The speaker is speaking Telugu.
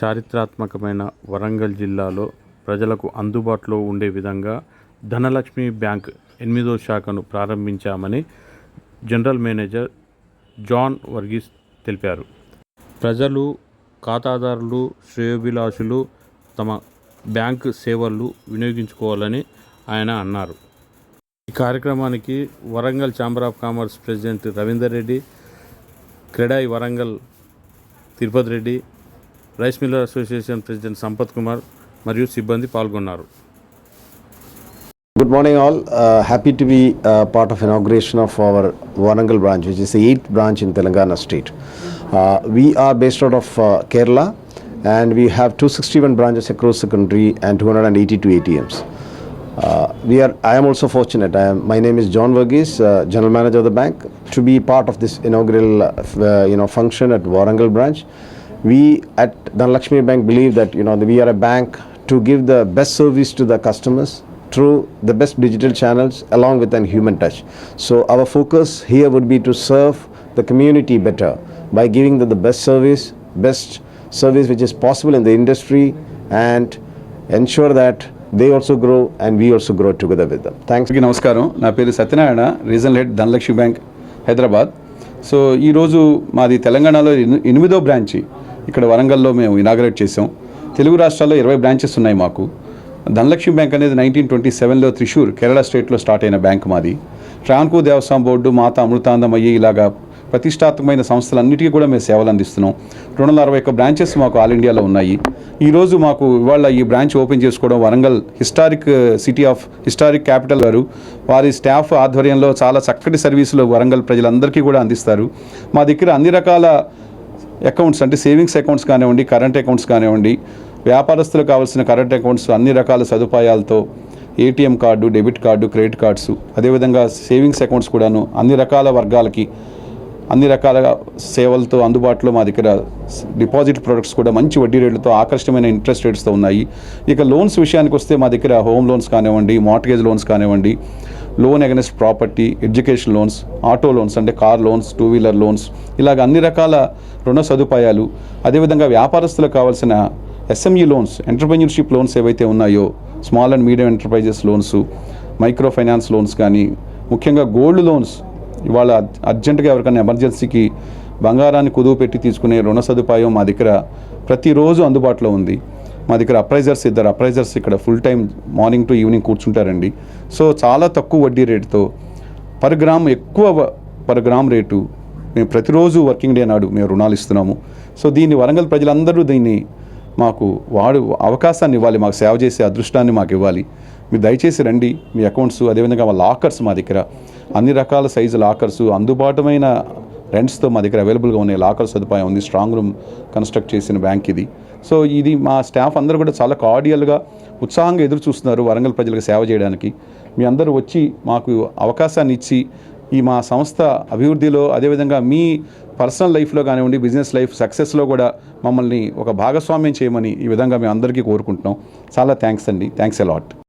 చారిత్రాత్మకమైన వరంగల్ జిల్లాలో ప్రజలకు అందుబాటులో ఉండే విధంగా ధనలక్ష్మి బ్యాంక్ ఎనిమిదో శాఖను ప్రారంభించామని జనరల్ మేనేజర్ జాన్ వర్గీస్ తెలిపారు. ప్రజలు ఖాతాదారులు శ్రేయోభిలాషులు తమ బ్యాంక్ సేవలు వినియోగించుకోవాలని ఆయన అన్నారు. ఈ కార్యక్రమానికి Warangal chamber of commerce president Ravinder Reddy CREDAI Warangal Tirupati Reddy Rice miller association president Sampath Kumar మరియు సిబ్బంది పాల్గొన్నారు Good morning, all. Uh, happy to be uh, part of inauguration of our Warangal branch, which is the eighth branch in Telangana state. Uh, we are based out of uh, Kerala, and we have 261 branches across the country and 282 ATMs. Uh, we are. I am also fortunate. I am, my name is John Verghese, uh, general manager of the bank, to be part of this inaugural, uh, f- uh, you know, function at Warangal branch. We at Dhanlakshmi Bank believe that you know we are a bank to give the best service to the customers through the best digital channels along with an human touch. So our focus here would be to serve the community better by giving them the best service, best service which is possible in the industry and ensure that they also grow and we also grow together with them. Thanks. అందరికీ నమస్కారం నా పేరు Satyanarayana regional head Dhanalakshmi bank Hyderabad so ఈరోజు మాది తెలంగాణలో ఎని- ఎనిమిదో బ్రాంచ్ ఇక్కడ వరంగల్లో మేము ఇనాగరేట్ చేసాం తెలుగు రాష్ట్రాల్లో ఇరవై బ్రాంచెస్ ఉన్నాయి మాకు. ధనలక్ష్మి బ్యాంక్ అనేది నైన్టీన్ ట్వంటీ సెవెన్లో త్రిశూర్ కేరళ స్టేట్లో స్టార్ట్ అయిన బ్యాంక్ మాది. ట్రాన్కో దేవస్వామి బోర్డు మాత అమృతాందమయ్యి ఇలాగా ప్రతిష్టాత్మకమైన సంస్థలన్నిటికీ కూడా మేము సేవలు అందిస్తున్నాం. రెండు వందల అరవై ఒక్క బ్రాంచెస్ మాకు ఆల్ ఇండియాలో ఉన్నాయి. ఈరోజు మాకు ఇవాళ ఈ బ్రాంచ్ ఓపెన్ చేసుకోవడం Warangal historic city of historic capital గారు. వారి స్టాఫ్ ఆధ్వర్యంలో చాలా చక్కటి సర్వీసులు వరంగల్ ప్రజలందరికీ కూడా అందిస్తారు. మా దగ్గర అన్ని రకాల అకౌంట్స్ అంటే సేవింగ్స్ అకౌంట్స్ కానివ్వండి కరెంట్ అకౌంట్స్ కానివ్వండి వ్యాపారస్తులకు కావాల్సిన కరెంట్ అకౌంట్స్ అన్ని రకాల సదుపాయాలతో ATM card debit card credit cards అదేవిధంగా సేవింగ్స్ అకౌంట్స్ కూడాను అన్ని రకాల వర్గాలకి అన్ని రకాల సేవలతో అందుబాటులో మా దగ్గర డిపాజిట్ ప్రొడక్ట్స్ కూడా మంచి వడ్డీ రేట్లతో ఆకర్షణమైన ఇంట్రెస్ట్ రేట్స్తో ఉన్నాయి. ఇక లోన్స్ విషయానికి వస్తే మా దగ్గర హోమ్ లోన్స్ కానివ్వండి మార్ట్గేజ్ లోన్స్ కానివ్వండి loan against property education loans auto loans అంటే car loans two wheeler loans ఇలాగ అన్ని రకాల రుణ సదుపాయాలు అదేవిధంగా వ్యాపారస్తులకు కావాల్సిన ఎస్ఎంఈ లోన్స్ ఎంటర్ప్రెన్యూర్షిప్ లోన్స్ ఏవైతే ఉన్నాయో small and medium enterprises loans micro finance loans కానీ ముఖ్యంగా గోల్డ్ లోన్స్ ఇవాళ అర్జెంటుగా ఎవరికైనా ఎమర్జెన్సీకి బంగారాన్ని కుదువు పెట్టి తీసుకునే రుణ సదుపాయం మా దగ్గర ప్రతిరోజు అందుబాటులో ఉంది. మా దగ్గర అప్రైజర్స్ ఇద్దరు అప్రైజర్స్ ఇక్కడ full time morning to evening కూర్చుంటారండి. So చాలా తక్కువ వడ్డీ రేటుతో పర్ గ్రామ్ ఎక్కువ పర్ గ్రామ్ రేటు మేము ప్రతిరోజు వర్కింగ్ డే నాడు మేము రుణాలు ఇస్తున్నాము. సో దీన్ని వరంగల్ ప్రజలందరూ దీన్ని మాకు వాడు అవకాశాన్ని ఇవ్వాలి మాకు సేవ చేసే అదృష్టాన్ని మాకు ఇవ్వాలి. మీరు దయచేసి రండి మీ అకౌంట్స్ అదేవిధంగా మా లాకర్స్ మా దగ్గర. అన్ని రకాల సైజు లాకర్స్ అందుబాటుమైన రెంట్స్తో మా దగ్గర అవైలబుల్గా ఉన్నాయి లాకర్ సదుపాయం ఉంది స్ట్రాంగ్ రూమ్ కన్స్ట్రక్ట్ చేసిన బ్యాంక్ ఇది. సో ఇది మా స్టాఫ్ అందరూ కూడా చాలా కార్డియల్గా ఉత్సాహంగా ఎదురు చూస్తున్నారు వరంగల్ ప్రజలకు సేవ చేయడానికి. మీ అందరూ వచ్చి మాకు అవకాశాన్ని ఇచ్చి ఈ మా సంస్థ అభివృద్ధిలో అదేవిధంగా మీ పర్సనల్ లైఫ్లో కానివ్వండి బిజినెస్ లైఫ్ సక్సెస్లో కూడా మమ్మల్ని ఒక భాగస్వామ్యం చేయమని ఈ విధంగా మేము అందరికీ కోరుకుంటున్నాం. చాలా థ్యాంక్స్ అండి. Thanks a lot.